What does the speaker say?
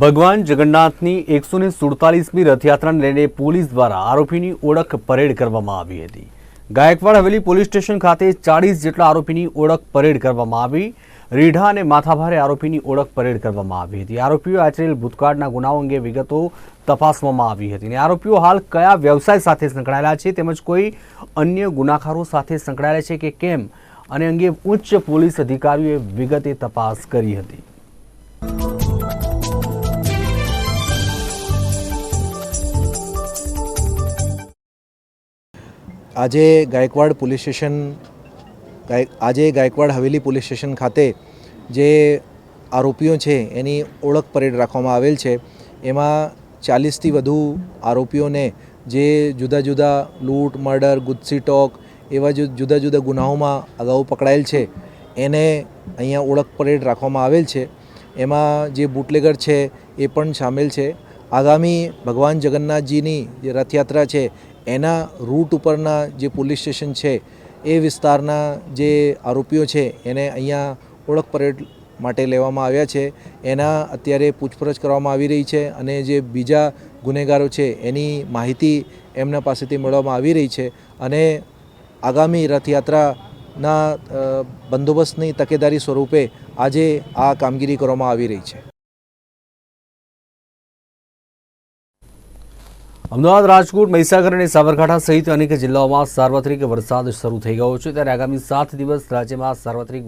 ભગવાન જગન્નાથની એકસો ને સુડતાલીસમી રથયાત્રાને લઈને પોલીસ દ્વારા આરોપીની ઓળખ પરેડ કરવામાં આવી હતી. ગાયકવાડ હવેલી પોલીસ સ્ટેશન ખાતે ચાળીસ જેટલા આરોપીની ઓળખ પરેડ કરવામાં આવી. રીઢા અને માથાભારે આરોપીની ઓળખ પરેડ કરવામાં આવી હતી. આરોપીઓ આચરેલ ભૂતકાળના ગુનાઓ અંગે વિગતો તપાસવામાં આવી હતી અને આરોપીઓ હાલ કયા વ્યવસાય સાથે સંકળાયેલા છે તેમજ કોઈ અન્ય ગુનાખારો સાથે સંકળાયેલા છે કે કેમ? અને અંગે ઉચ્ચ પોલીસ અધિકારીઓએ વિગતે તપાસ કરી હતી. આજે ગાયકવાડ પોલીસ સ્ટેશન આજે ગાયકવાડ હવેલી પોલીસ સ્ટેશન ખાતે જે આરોપીઓ છે, એની ઓળખ પરેડ રાખવામાં આવેલ છે. એમાં ચાલીસથી વધુ આરોપીઓને જે જુદા જુદા લૂંટ, મર્ડર ગુજસી ટોક એવા જુદા જુદા ગુનાઓમાં અગાઉ પકડાયેલ છે, એને અહીંયા ઓળખ પરેડ રાખવામાં આવેલ છે. એમાં જે બુટલેગર છે, એ પણ સામેલ છે. આગામી ભગવાન જગન્નાથજીની જે રથયાત્રા છે, એના રૂટ ઉપરના જે પોલીસ સ્ટેશન છે, એ વિસ્તારના જે આરોપીઓ છે, એને અહીંયા ઓળખ પરેડ માટે લેવામાં આવ્યા છે. એના અત્યારે પૂછપરછ કરવામાં આવી રહી છે અને જે બીજા ગુનેગારો છે, એની માહિતી એમના પાસેથી મેળવવામાં આવી રહી છે અને આગામી રથયાત્રાના બંદોબસ્તની તકેદારી સ્વરૂપે આજે આ કામગીરી કરવામાં આવી રહી છે. અમદાવાદ, રાજકોટ, મહીસાગર અને સાબરકાંઠા સહિત અનેક જિલ્લાઓમાં સાર્વત્રિક વરસાદ શરૂ થઈ ગયો છે. ત્યારે આગામી સાત દિવસ રાજ્યમાં સાર્વત્રિક